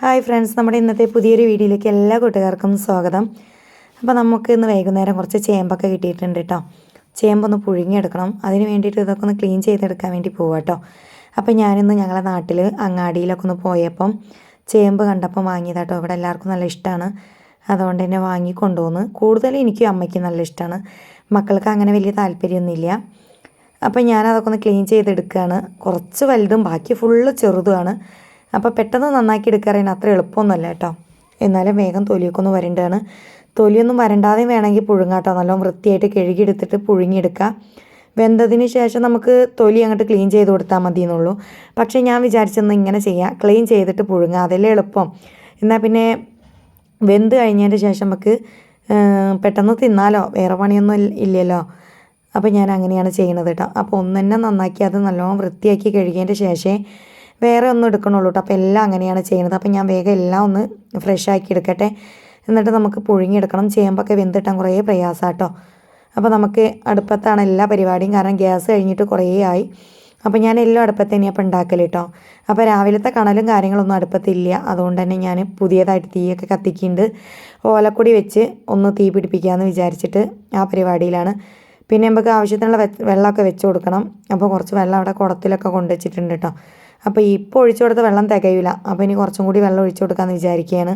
Hi friends നമ്മുടെ ഇന്നത്തെ പുതിയൊരു വീഡിയോയിലേക്ക് എല്ലാ കൂട്ടുകാർക്കും സ്വാഗതം. അപ്പോൾ നമുക്ക് ഇന്ന് വൈകുന്നേരം കുറച്ച് ചേമ്പൊക്കെ കിട്ടിയിട്ടുണ്ട് കേട്ടോ ചേമ്പൊന്ന് പുഴുങ്ങിയെടുക്കണം. അതിന് വേണ്ടിയിട്ട് ഇതൊക്കെ ഒന്ന് ക്ലീൻ ചെയ്തെടുക്കാൻ വേണ്ടി പോവാം കേട്ടോ അപ്പോൾ ഞാനിന്ന് ഞങ്ങളുടെ നാട്ടിൽ അങ്ങാടിയിലൊക്കെ ഒന്ന് പോയപ്പം ചേമ്പ് കണ്ടപ്പം വാങ്ങിയതാട്ടോ ഇവിടെ എല്ലാവർക്കും നല്ല ഇഷ്ടമാണ്. അതുകൊണ്ട് തന്നെ വാങ്ങി കൊണ്ടുവന്ന് കൂടുതൽ എനിക്കും അമ്മയ്ക്കും നല്ല ഇഷ്ടമാണ്. മക്കൾക്ക് അങ്ങനെ വലിയ താല്പര്യമൊന്നുമില്ല. അപ്പം ഞാനതൊക്കെ ഒന്ന് ക്ലീൻ ചെയ്തെടുക്കുകയാണ്. കുറച്ച് വലുതും ബാക്കി ഫുള്ള് ചെറുതുമാണ്. അപ്പോൾ പെട്ടെന്ന് നന്നാക്കി എടുക്കാറിന് അത്ര എളുപ്പമൊന്നുമല്ല കേട്ടോ. എന്നാലും വേഗം തൊലിയൊക്കെ ഒന്ന് വരേണ്ടതാണ് തൊലിയൊന്നും വരണ്ടാതെയും വേണമെങ്കിൽ പുഴുങ്ങാട്ടോ. നല്ലോണം വൃത്തിയായിട്ട് കഴുകിയെടുത്തിട്ട് പുഴുങ്ങിയെടുക്കുക. വെന്തതിന് ശേഷം നമുക്ക് തൊലി അങ്ങോട്ട് ക്ലീൻ ചെയ്ത് കൊടുത്താൽ മതി എന്നുള്ളൂ പക്ഷേ ഞാൻ വിചാരിച്ചെന്ന് ഇങ്ങനെ ചെയ്യാം. ക്ലീൻ ചെയ്തിട്ട് പുഴുങ്ങുക അതല്ലേ എളുപ്പം. എന്നാൽ പിന്നെ വെന്ത് കഴിഞ്ഞതിന്റെ ശേഷം നമുക്ക് പെട്ടെന്ന് തിന്നാലോ? വേറെ പണിയൊന്നും ഇല്ലല്ലോ. അപ്പോൾ ഞാൻ അങ്ങനെയാണ് ചെയ്യണത് കേട്ടോ. അപ്പോൾ ഒന്ന് തന്നെ നന്നാക്കി അത് നല്ലോണം വൃത്തിയാക്കി കഴുകിയതിന്റെ ശേഷമേ വേറെ ഒന്നും എടുക്കണുള്ളൂ കേട്ടോ അപ്പോൾ എല്ലാം അങ്ങനെയാണ് ചെയ്യുന്നത്. അപ്പോൾ ഞാൻ വേഗം എല്ലാം ഒന്ന് ഫ്രഷ് ആക്കി എടുക്കട്ടെ. എന്നിട്ട് നമുക്ക് പുഴുങ്ങിയെടുക്കണം. ചേമ്പൊക്കെ വെന്തിട്ടാൻ കുറേ പ്രയാസം കേട്ടോ അപ്പോൾ നമുക്ക് അടുപ്പത്താണ് എല്ലാ പരിപാടിയും. കാരണം ഗ്യാസ് കഴിഞ്ഞിട്ട് കുറേ ആയി. അപ്പോൾ ഞാൻ എല്ലാം അടുപ്പത്ത് തന്നെയാണ് അപ്പോൾ ഉണ്ടാക്കൽ കേട്ടോ അപ്പോൾ രാവിലത്തെ കണലും കാര്യങ്ങളൊന്നും അടുപ്പത്തില്ല. അതുകൊണ്ട് തന്നെ ഞാൻ പുതിയതായിട്ട് തീയൊക്കെ കത്തിക്കുന്നുണ്ട് ഓലക്കൊടി വെച്ച് ഒന്ന് തീ പിടിപ്പിക്കാമെന്ന് വിചാരിച്ചിട്ട് ആ പരിപാടിയിലാണ്. പിന്നെ നമുക്ക് ആവശ്യത്തിനുള്ള വെള്ളമൊക്കെ വെച്ച് കൊടുക്കണം. അപ്പോൾ കുറച്ച് വെള്ളം അവിടെ കുടത്തിലൊക്കെ കൊണ്ടുവച്ചിട്ടുണ്ട് കേട്ടോ അപ്പോൾ ഇപ്പോൾ ഒഴിച്ചു കൊടുത്ത വെള്ളം തികയില്ല അപ്പോൾ ഇനി കുറച്ചും കൂടി വെള്ളം ഒഴിച്ചു കൊടുക്കാമെന്ന് വിചാരിക്കുകയാണ്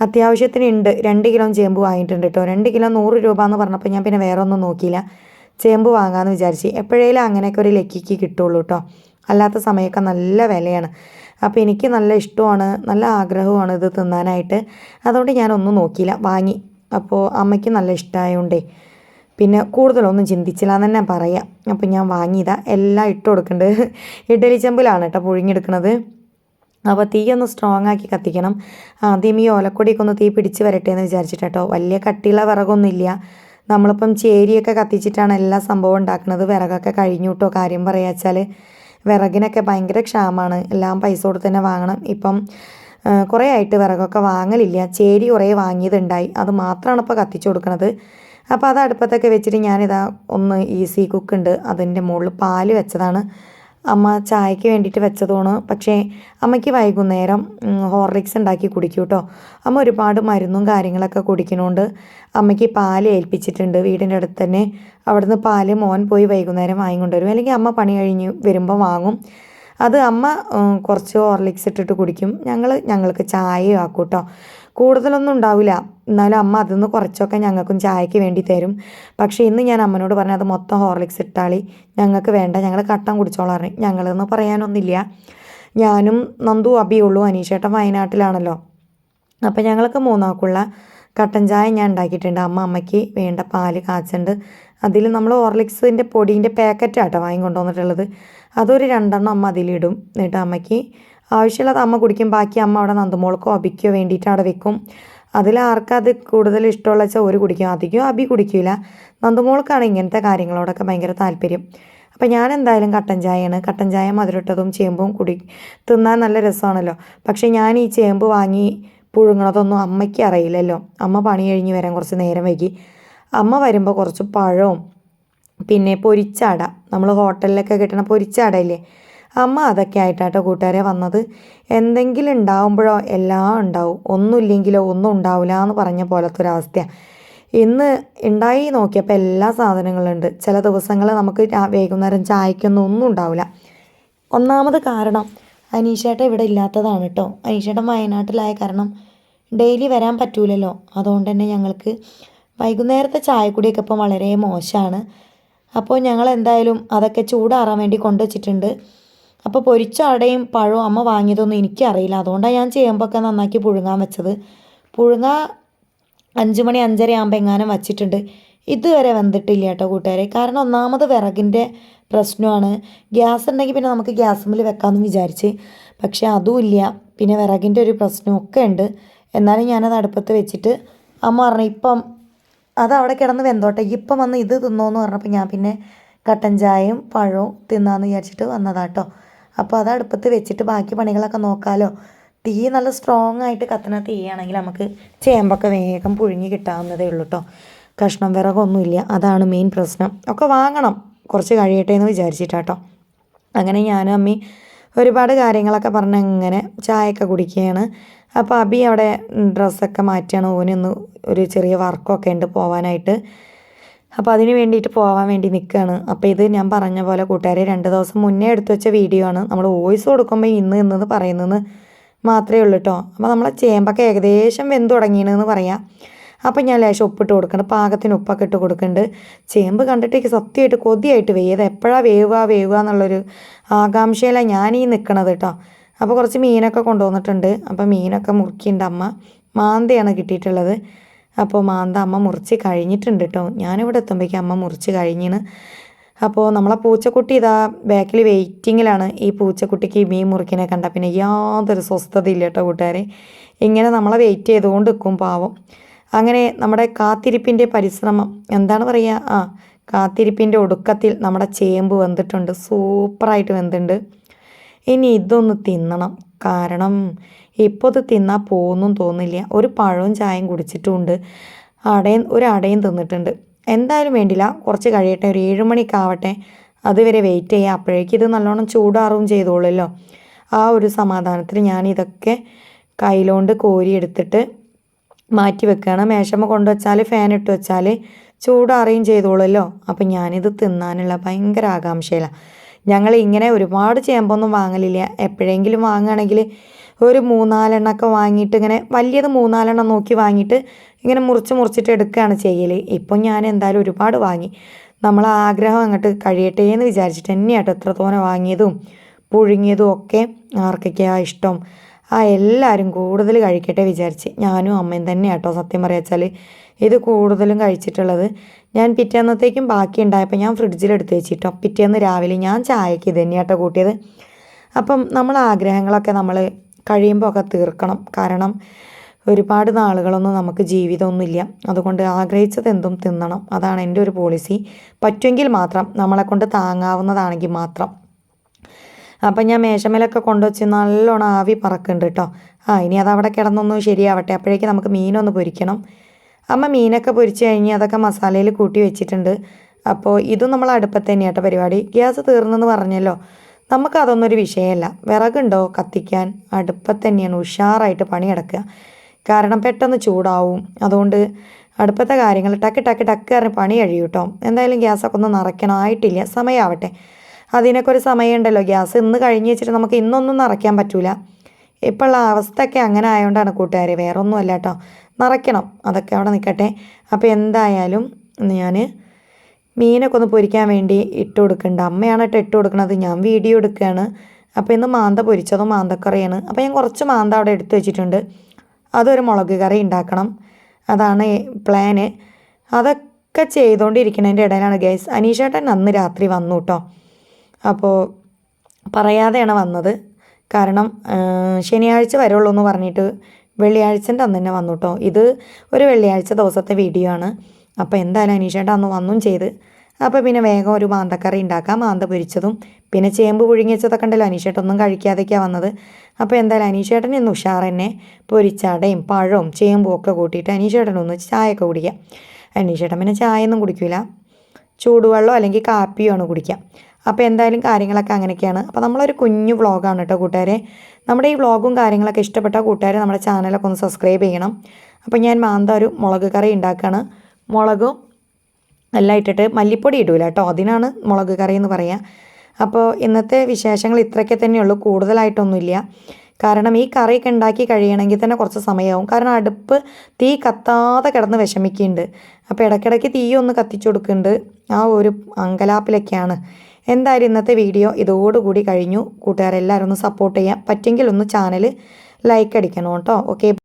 അത്യാവശ്യത്തിന് ഉണ്ട് രണ്ട് കിലോ ചേമ്പ് വാങ്ങിയിട്ടുണ്ട് കേട്ടോ രണ്ട് കിലോ നൂറ് രൂപ എന്ന് പറഞ്ഞപ്പോൾ ഞാൻ പിന്നെ വേറെ ഒന്നും നോക്കിയില്ല. ചേമ്പ് വാങ്ങാമെന്ന് വിചാരിച്ച്. എപ്പോഴേലും അങ്ങനെയൊക്കെ ഒരു ലക്കിക്ക് കിട്ടുള്ളൂ കേട്ടോ അല്ലാത്ത സമയമൊക്കെ നല്ല വിലയാണ്. അപ്പോൾ എനിക്ക് നല്ല ഇഷ്ടമാണ്. നല്ല ആഗ്രഹമാണ് ഇത് തിന്നാനായിട്ട്. അതുകൊണ്ട് ഞാനൊന്നും നോക്കിയില്ല. വാങ്ങി. അപ്പോൾ അമ്മയ്ക്ക് നല്ല ഇഷ്ടമായതുകൊണ്ടേ പിന്നെ കൂടുതലൊന്നും ചിന്തിച്ചില്ല എന്ന് തന്നെ പറയാം. അപ്പം ഞാൻ വാങ്ങിയതാ. എല്ലാം ഇട്ട് കൊടുക്കുന്നുണ്ട് ഇഡലി ചെമ്പിലാണ് കേട്ടോ പുഴുങ്ങിയെടുക്കുന്നത് അപ്പോൾ തീ ഒന്ന് സ്ട്രോങ് ആക്കി കത്തിക്കണം. ആദ്യം ഈ ഓലക്കൊടിയൊക്കെ ഒന്ന് തീ പിടിച്ച് വരട്ടെ എന്ന് വിചാരിച്ചിട്ട് വലിയ കട്ടിയുള്ള വിറകൊന്നുമില്ല. നമ്മളിപ്പം ചേരിയൊക്കെ കത്തിച്ചിട്ടാണ് എല്ലാ സംഭവം ഉണ്ടാക്കുന്നത്. വിറകൊക്കെ കഴിഞ്ഞു കേട്ടോ. കാര്യം പറയാച്ചാൽ വിറകിനൊക്കെ ഭയങ്കര ക്ഷാമമാണ് എല്ലാം പൈസ കൊടുത്ത് തന്നെ വാങ്ങണം. ഇപ്പം കുറേ ആയിട്ട് വിറകൊക്കെ വാങ്ങലില്ല. ചേരി കുറേ വാങ്ങിയതുണ്ടായി. അത് മാത്രമാണ് ഇപ്പോൾ കത്തിച്ചു കൊടുക്കുന്നത് അപ്പോൾ അത് അടുപ്പത്തൊക്കെ വെച്ചിട്ട് ഞാനിതാ ഒന്ന് ഈസി കുക്ക് ഉണ്ട് അതിന്റെ മുകളിൽ പാൽ വെച്ചതാണ്. അമ്മ ചായക്ക് വേണ്ടിയിട്ട് വെച്ചതാണ്. പക്ഷേ അമ്മയ്ക്ക് വൈകുന്നേരം ഹോർലിക്സ് ഉണ്ടാക്കി കുടിക്കും കേട്ടോ അമ്മ ഒരുപാട് മരുന്നും കാര്യങ്ങളൊക്കെ കുടിക്കണോണ്ട്. അമ്മയ്ക്ക് പാൽ ഏൽപ്പിച്ചിട്ടുണ്ട്. വീടിന്റെ അടുത്ത് തന്നെ. അവിടുന്ന് പാൽ മോൻ പോയി വൈകുന്നേരം വാങ്ങിക്കൊണ്ടുവരും. അല്ലെങ്കിൽ അമ്മ പണി കഴിഞ്ഞ് വരുമ്പോൾ വാങ്ങും. അത് അമ്മ കുറച്ച് ഹോർലിക്സ് ഇട്ടിട്ട് കുടിക്കും. ഞങ്ങൾ ഞങ്ങൾക്ക് ചായയും ആക്കും കേട്ടോ കൂടുതലൊന്നും ഉണ്ടാവില്ല എന്നാലും അമ്മ അതിൽ കുറച്ചൊക്കെ ഞങ്ങൾക്കും ചായക്ക് വേണ്ടി തരും. പക്ഷേ ഇന്ന് ഞാൻ അമ്മനോട് പറഞ്ഞു അത് മൊത്തം ഹോർലിക്സ് ഇട്ടാളി. ഞങ്ങൾക്ക് വേണ്ട. ഞങ്ങൾ കട്ടൻ കുടിച്ചോളാം പറഞ്ഞു. ഞങ്ങളെന്ന് പറയാനൊന്നുമില്ല. ഞാനും നന്ദു അബിയുള്ളൂ അനീഷേട്ടൻ വയനാട്ടിലാണല്ലോ. അപ്പോൾ ഞങ്ങൾക്ക് മൂന്നാക്കുള്ള കട്ടൻ ചായ ഞാൻ ഉണ്ടാക്കിയിട്ടുണ്ട്. അമ്മ അമ്മയ്ക്ക് വേണ്ട പാൽ കാച്ചുണ്ട്. അതിൽ നമ്മൾ ഹോർലിക്സിന്റെ പൊടീന്റെ പാക്കറ്റാട്ടോ വാങ്ങി കൊണ്ടുവന്നിട്ടുള്ളത് അതൊരു രണ്ടെണ്ണം അമ്മ അതിലിടും. എന്നിട്ട് അമ്മയ്ക്ക് ആവശ്യമുള്ളത് അമ്മ കുടിക്കും. ബാക്കി അമ്മ അവിടെ നന്ദുമോൾക്കോ അബിക്കോ വേണ്ടിയിട്ട് അവിടെ വെക്കും. അതിൽ ആർക്കത് കൂടുതൽ ഇഷ്ടമുള്ള വെച്ചാൽ ഒരു കുടിക്കും. അധികം അബി കുടിക്കില്ല നന്ദുമോൾക്കാണ് ഇങ്ങനത്തെ കാര്യങ്ങളോടൊക്കെ ഭയങ്കര താല്പര്യം. അപ്പം ഞാൻ എന്തായാലും കട്ടൻ ചായയാണ്. കട്ടൻ ചായ മധുരട്ടതും ചേമ്പും കുടി തിന്നാൻ നല്ല രസമാണല്ലോ. പക്ഷേ ഞാൻ ഈ ചേമ്പ് വാങ്ങി പുഴുങ്ങണതൊന്നും അമ്മയ്ക്ക് അറിയില്ലല്ലോ. അമ്മ പണി കഴിഞ്ഞ് വരാൻ കുറച്ച് നേരം വൈകി. അമ്മ വരുമ്പോൾ കുറച്ച് പഴവും പിന്നെ പൊരിച്ചാട. നമ്മൾ ഹോട്ടലിലൊക്കെ കിട്ടണ പൊരിച്ചാടയില്ലേ? അമ്മ അതൊക്കെ ആയിട്ടാട്ടോ കൂട്ടുകാരെ വന്നത്. എന്തെങ്കിലും ഉണ്ടാവുമ്പോഴോ എല്ലാം ഉണ്ടാവും. ഒന്നുമില്ലെങ്കിലോ ഒന്നും ഉണ്ടാവില്ല എന്ന് പറഞ്ഞ പോലത്തെ ഒരവസ്ഥയാണ് ഇന്ന് ഉണ്ടായി നോക്കിയപ്പോൾ എല്ലാ സാധനങ്ങളുണ്ട് ചില ദിവസങ്ങൾ നമുക്ക് വൈകുന്നേരം ചായക്കൊന്നും ഒന്നും ഉണ്ടാവില്ല ഒന്നാമത് കാരണം അനീഷേട്ട ഇവിടെ ഇല്ലാത്തതാണ് കേട്ടോ. അനീഷേട്ടൻ വയനാട്ടിലായ കാരണം ഡെയിലി വരാൻ പറ്റൂലല്ലോ. അതുകൊണ്ട് തന്നെ ഞങ്ങൾക്ക് വൈകുന്നേരത്തെ ചായക്കുടിയൊക്കെ ഇപ്പം വളരെ മോശമാണ്. അപ്പോൾ ഞങ്ങൾ എന്തായാലും അതൊക്കെ ചൂടാറാൻ വേണ്ടി കൊണ്ടുവച്ചിട്ടുണ്ട്. അപ്പോൾ പൊരിച്ച അടയും പഴവും അമ്മ വാങ്ങിയതൊന്നും എനിക്കറിയില്ല. അതുകൊണ്ടാണ് ഞാൻ ചേമ്പൊക്കെ നന്നാക്കി പുഴുങ്ങാൻ വെച്ചത്. പുഴുങ്ങ അഞ്ച് മണി അഞ്ചര ആകുമ്പോൾ എങ്ങാനും വച്ചിട്ടുണ്ട്. ഇതുവരെ വെന്തിട്ടില്ല കേട്ടോ കൂട്ടുകാരെ. കാരണം ഒന്നാമത് വിറകിന്റെ പ്രശ്നമാണ്. ഗ്യാസ് ഉണ്ടെങ്കിൽ പിന്നെ നമുക്ക് ഗ്യാസ് മുമ്പിൽ വെക്കാമെന്ന് വിചാരിച്ച്. പക്ഷേ അതും ഇല്ല. പിന്നെ വിറകിന്റെ ഒരു പ്രശ്നമൊക്കെ ഉണ്ട്. എന്നാലും ഞാനത് അടുപ്പത്ത് വെച്ചിട്ട് അമ്മ പറഞ്ഞു ഇപ്പം അത് അവിടെ കിടന്ന് വെന്തോട്ടെ. ഇപ്പം വന്ന് ഇത് തിന്നോന്ന് പറഞ്ഞപ്പോൾ ഞാൻ പിന്നെ കട്ടൻ ചായയും പഴവും തിന്നാന്ന് വിചാരിച്ചിട്ട് വന്നതാട്ടോ. അപ്പോൾ അത് അടുപ്പത്ത് വെച്ചിട്ട് ബാക്കി പണികളൊക്കെ നോക്കാമല്ലോ തീ നല്ല സ്ട്രോങ് ആയിട്ട് കത്തുന്ന തീയാണെങ്കിൽ നമുക്ക് ചേമ്പൊക്കെ വേഗം പുഴുങ്ങി കിട്ടാവുന്നതേ ഉള്ളൂ കേട്ടോ കഷ്ണം വിറകൊന്നുമില്ല. അതാണ് മെയിൻ പ്രശ്നം. ഒക്കെ വാങ്ങണം. കുറച്ച് കഴിയട്ടെ എന്ന് വിചാരിച്ചിട്ടാട്ടോ. അങ്ങനെ ഞാനും അമ്മി ഒരുപാട് കാര്യങ്ങളൊക്കെ പറഞ്ഞ് ഇങ്ങനെ ചായയൊക്കെ കുടിക്കുകയാണ്. അപ്പോൾ അബി അവിടെ ഡ്രസ്സൊക്കെ മാറ്റിയാണ്. ഓനൊന്ന് ഒരു ചെറിയ വർക്കൊക്കെ ഉണ്ട് പോവാനായിട്ട്. അപ്പോൾ അതിന് വേണ്ടിയിട്ട് പോകാൻ വേണ്ടി നിൽക്കുകയാണ് അപ്പോൾ ഇത് ഞാൻ പറഞ്ഞ പോലെ കൂട്ടുകാരെ രണ്ട് ദിവസം മുന്നേ എടുത്തു വെച്ച വീഡിയോ ആണ്. നമ്മൾ വോയിസ് കൊടുക്കുമ്പോൾ ഇന്ന് ഇന്നെന്ന് പറയുന്നത് മാത്രമേ ഉള്ളൂ കേട്ടോ അപ്പോൾ നമ്മളെ ചേമ്പൊക്കെ ഏകദേശം വെന്ത് തുടങ്ങിയെന്ന് പറയാം. അപ്പം ഞാൻ ലേശം ഉപ്പിട്ട് കൊടുക്കുന്നുണ്ട്. പാകത്തിന് ഉപ്പൊക്കെ ഇട്ട് കൊടുക്കുന്നുണ്ട്. ചേമ്പ് കണ്ടിട്ട് എനിക്ക് സത്യമായിട്ട് കൊതിയായിട്ട് വേവ് എപ്പോഴാണ് വേവുക വേവുക എന്നുള്ളൊരു ആകാംക്ഷയിലാണ് ഞാൻ ഈ നിൽക്കണത് കേട്ടോ അപ്പോൾ കുറച്ച് മീനൊക്കെ കൊണ്ടുവന്നിട്ടുണ്ട്. അപ്പോൾ മീനൊക്കെ മുറുക്കിയിട്ടുണ്ട് അമ്മ. മാന്തയാണ് കിട്ടിയിട്ടുള്ളത്. അപ്പോൾ മാന്ത അമ്മ മുറിച്ച് കഴിഞ്ഞിട്ടുണ്ട് കേട്ടോ ഞാനിവിടെ എത്തുമ്പോഴേക്കും അമ്മ മുറിച്ച് കഴിഞ്ഞിന് അപ്പോൾ നമ്മളെ പൂച്ചക്കുട്ടി ഇതാ ബാക്കിൽ വെയിറ്റിങ്ങിലാണ്. ഈ പൂച്ചക്കുട്ടിക്ക് മീൻ മുറിക്കിനെ കണ്ട പിന്നെ യാതൊരു സ്വസ്ഥതയില്ല കേട്ടോ കൂട്ടുകാരെ. ഇങ്ങനെ നമ്മളെ വെയിറ്റ് ചെയ്തുകൊണ്ട് നിൽക്കും പാവം. അങ്ങനെ നമ്മുടെ കാത്തിരിപ്പിന്റെ പരിശ്രമം എന്താണ് പറയുക? ആ കാത്തിരിപ്പിന്റെ ഒടുക്കത്തിൽ നമ്മുടെ ചേമ്പ് വെന്തിട്ടുണ്ട്. സൂപ്പറായിട്ട് വെന്തിട്ടുണ്ട് ഇനി ഇതൊന്ന് തിന്നണം. കാരണം ഇപ്പോൾ ഇത് തിന്നാൽ പോകുന്നും തോന്നില്ല. ഒരു പഴവും ചായയും കുടിച്ചിട്ടുമുണ്ട് അടയും ഒരു അടയും തിന്നിട്ടുണ്ട്. എന്തായാലും വേണ്ടില്ല. കുറച്ച് കഴിയട്ടെ. ഒരു ഏഴ് മണിക്കാവട്ടെ അതുവരെ വെയിറ്റ് ചെയ്യാം. അപ്പോഴേക്കും ഇത് നല്ലോണം ചൂടാറും ചെയ്തോളല്ലോ. ആ ഒരു സമാധാനത്തിൽ ഞാൻ ഇതൊക്കെ കയ്യിലോണ്ട് കോരി എടുത്തിട്ട് മാറ്റി വെക്കുകയാണ്. മേശമ്മ കൊണ്ടുവച്ചാൽ ഫാൻ ഇട്ട് വെച്ചാൽ ചൂടാറുകയും ചെയ്തോളല്ലോ. അപ്പം ഞാനിത് തിന്നാനുള്ള ഭയങ്കര ആകാംക്ഷയിലാണ് ഞങ്ങൾ ഇങ്ങനെ ഒരുപാട് ചേമ്പൊന്നും വാങ്ങലില്ല. എപ്പോഴെങ്കിലും വാങ്ങുകയാണെങ്കിൽ ഒരു മൂന്നാലെണ്ണമൊക്കെ വാങ്ങിയിട്ട് ഇങ്ങനെ വലിയത് മൂന്നാലെണ്ണം നോക്കി വാങ്ങിയിട്ട് ഇങ്ങനെ മുറിച്ച് മുറിച്ചിട്ട് എടുക്കുകയാണ് ചെയ്യൽ ഇപ്പം ഞാൻ എന്തായാലും ഒരുപാട് വാങ്ങി. നമ്മൾ ആഗ്രഹം അങ്ങോട്ട് കഴിയട്ടെ എന്ന് വിചാരിച്ചിട്ട് തന്നെയാട്ടോ എത്രത്തോനെ വാങ്ങിയതും പുഴുങ്ങിയതും ഒക്കെ ആർക്കൊക്കെയാ ഇഷ്ടം. ആ എല്ലാവരും കൂടുതൽ കഴിക്കട്ടെ വിചാരിച്ച് ഞാനും അമ്മയും തന്നെയാട്ടോ സത്യം പറയാച്ചാൽ ഇത് കൂടുതലും കഴിച്ചിട്ടുള്ളത്. ഞാൻ പിറ്റേന്നത്തേക്കും ബാക്കി ഉണ്ടായപ്പോൾ ഞാൻ ഫ്രിഡ്ജിലെടുത്ത് വെച്ചിട്ടോ. പിറ്റേന്ന് രാവിലെ ഞാൻ ചായക്ക് ഇത് തന്നെയാട്ടോ കൂട്ടിയത്. അപ്പം നമ്മൾ ആഗ്രഹങ്ങളൊക്കെ നമ്മൾ കഴിയുമ്പോൾ ഒക്കെ തീർക്കണം. കാരണം ഒരുപാട് നാളുകളൊന്നും നമുക്ക് ജീവിതമൊന്നുമില്ല. അതുകൊണ്ട് ആഗ്രഹിച്ചത് എന്തും തിന്നണം. അതാണ് എന്റെ ഒരു പോളിസി. പറ്റുമെങ്കിൽ മാത്രം നമ്മളെ കൊണ്ട് താങ്ങാവുന്നതാണെങ്കിൽ മാത്രം. അപ്പം ഞാൻ മേശമേലൊക്കെ കൊണ്ടുവച്ച് നല്ലോണം ആവി പറക്കുന്നുണ്ട് കേട്ടോ. ആ ഇനി അതവിടെ കിടന്നൊന്നും ശരിയാവട്ടെ. അപ്പോഴേക്കും നമുക്ക് മീനൊന്ന് പൊരിക്കണം. അമ്മ മീനൊക്കെ പൊരിച്ച് കഴിഞ്ഞ് അതൊക്കെ മസാലയിൽ കൂട്ടി വെച്ചിട്ടുണ്ട്. അപ്പോൾ ഇതും നമ്മൾ അടുപ്പത്ത് തന്നെയാട്ടോ പരിപാടി. ഗ്യാസ് തീർന്നെന്ന് പറഞ്ഞല്ലോ. നമുക്ക് അതൊന്നൊരു വിഷയമല്ല. വിറകുണ്ടോ കത്തിക്കാൻ? അടുപ്പത്ത് തന്നെയാണ് ഉഷാറായിട്ട് പണിയെടുക്കുക. കാരണം പെട്ടെന്ന് ചൂടാവും. അതുകൊണ്ട് അടുപ്പത്തെ കാര്യങ്ങൾ ടക്ക് ടക്ക് ടക്ക് പറഞ്ഞ് പണി കഴിയും കേട്ടോ എന്തായാലും ഗ്യാസൊക്കെ ഒന്ന് നിറയ്ക്കണമായിട്ടില്ല സമയമാവട്ടെ അതിനൊക്കെ ഒരു സമയമുണ്ടല്ലോ. ഗ്യാസ് ഇന്ന് കഴിഞ്ഞ് വെച്ചിട്ട് നമുക്ക് ഇന്നൊന്നും നിറയ്ക്കാൻ പറ്റൂല. ഇപ്പോഴുള്ള അവസ്ഥയൊക്കെ അങ്ങനെ ആയതുകൊണ്ടാണ് കൂട്ടുകാരെ. വേറൊന്നുമല്ല കേട്ടോ നിറയ്ക്കണം അതൊക്കെ അവിടെ നിൽക്കട്ടെ. അപ്പോൾ എന്തായാലും ഞാൻ മീനൊക്കെ ഒന്ന് പൊരിക്കാൻ വേണ്ടി ഇട്ട് കൊടുക്കുന്നുണ്ട്. അമ്മയാണ് കേട്ടോ ഇട്ട് കൊടുക്കുന്നത്. ഞാൻ വീഡിയോ എടുക്കുകയാണ്. അപ്പോൾ ഇന്ന് മാന്ത പൊരിച്ചതും മാന്തക്കറിയാണ്. അപ്പോൾ ഞാൻ കുറച്ച് മാന്ത അവിടെ എടുത്തു വെച്ചിട്ടുണ്ട്. അതൊരു മുളക് കറി ഉണ്ടാക്കണം. അതാണ് പ്ലാന് അതൊക്കെ ചെയ്തുകൊണ്ടിരിക്കുന്നതിന്റെ ഇടയിലാണ് ഗൈസ് അനീഷേട്ടൻ അന്ന് രാത്രി വന്നു കേട്ടോ. അപ്പോൾ പറയാതെയാണ് വന്നത്. കാരണം ശനിയാഴ്ച വരുള്ളൂ എന്ന് പറഞ്ഞിട്ട് വെള്ളിയാഴ്ചന്റെ അന്ന് തന്നെ വന്നു കേട്ടോ. ഇത് ഒരു വെള്ളിയാഴ്ച ദിവസത്തെ വീഡിയോ ആണ്. അപ്പോൾ എന്തായാലും അനീഷേട്ട അന്ന് വന്നും ചെയ്ത്? അപ്പോൾ പിന്നെ വേഗം ഒരു മാന്തക്കറി ഉണ്ടാക്കാം മാന്ത പൊരിച്ചതും. പിന്നെ ചേമ്പ് പുഴുങ്ങിച്ചതൊക്കെ ഉണ്ടല്ലോ അനീഷേട്ടൊന്നും ഒന്നും കഴിക്കാതെയൊക്കെയാണ് വന്നത്. അപ്പോൾ എന്തായാലും അനീഷേട്ടൻ ഇന്ന് ഉഷാർ തന്നെ പൊരിച്ചടയും പഴവും ചേമ്പും ഒക്കെ കൂട്ടിയിട്ട് അനീഷേട്ടനൊന്ന് ചായയൊക്കെ കുടിക്കാം. അനീഷേട്ടൻ പിന്നെ ചായ ഒന്നും കുടിക്കില്ല ചൂടുവെള്ളം അല്ലെങ്കിൽ കാപ്പിയോ ആണ് കുടിക്കുക അപ്പോൾ എന്തായാലും കാര്യങ്ങളൊക്കെ അങ്ങനെയൊക്കെയാണ്. അപ്പോൾ നമ്മളൊരു കുഞ്ഞു വ്ളോഗാണ് കേട്ടോ കൂട്ടുകാരെ. നമ്മുടെ ഈ വ്ളോഗും കാര്യങ്ങളൊക്കെ ഇഷ്ടപ്പെട്ട കൂട്ടുകാരെ നമ്മുടെ ചാനലൊക്കെ ഒന്ന് സബ്സ്ക്രൈബ് ചെയ്യണം. അപ്പോൾ ഞാൻ മാന്ത ഒരു മുളക് കറി ഉണ്ടാക്കുകയാണ് മുളകും എല്ലാം ഇട്ടിട്ട് മല്ലിപ്പൊടി ഇടൂല കേട്ടോ അതിനാണ് മുളക് കറി എന്ന് പറയുക അപ്പോൾ ഇന്നത്തെ വിശേഷങ്ങൾ ഇത്രയൊക്കെ തന്നെയുള്ളൂ കൂടുതലായിട്ടൊന്നുമില്ല. കാരണം ഈ കറിയൊക്കെ ഉണ്ടാക്കി കഴിയണമെങ്കിൽ തന്നെ കുറച്ച് സമയമാവും കാരണം അടുപ്പ് തീ കത്താതെ കിടന്ന് വിഷമിക്കുന്നുണ്ട്. അപ്പോൾ ഇടയ്ക്കിടയ്ക്ക് തീയൊന്ന് കത്തിച്ചു കൊടുക്കുന്നുണ്ട്. ആ ഒരു അങ്കലാപ്പിലൊക്കെയാണ്. എന്തായാലും ഇന്നത്തെ വീഡിയോ ഇതോടുകൂടി കഴിഞ്ഞു. കൂട്ടുകാരെല്ലാവരും ഒന്ന് സപ്പോർട്ട് ചെയ്യാം പറ്റുമെങ്കിൽ ഒന്ന് ചാനൽ ലൈക്ക് അടിക്കണം കേട്ടോ. ഓക്കെ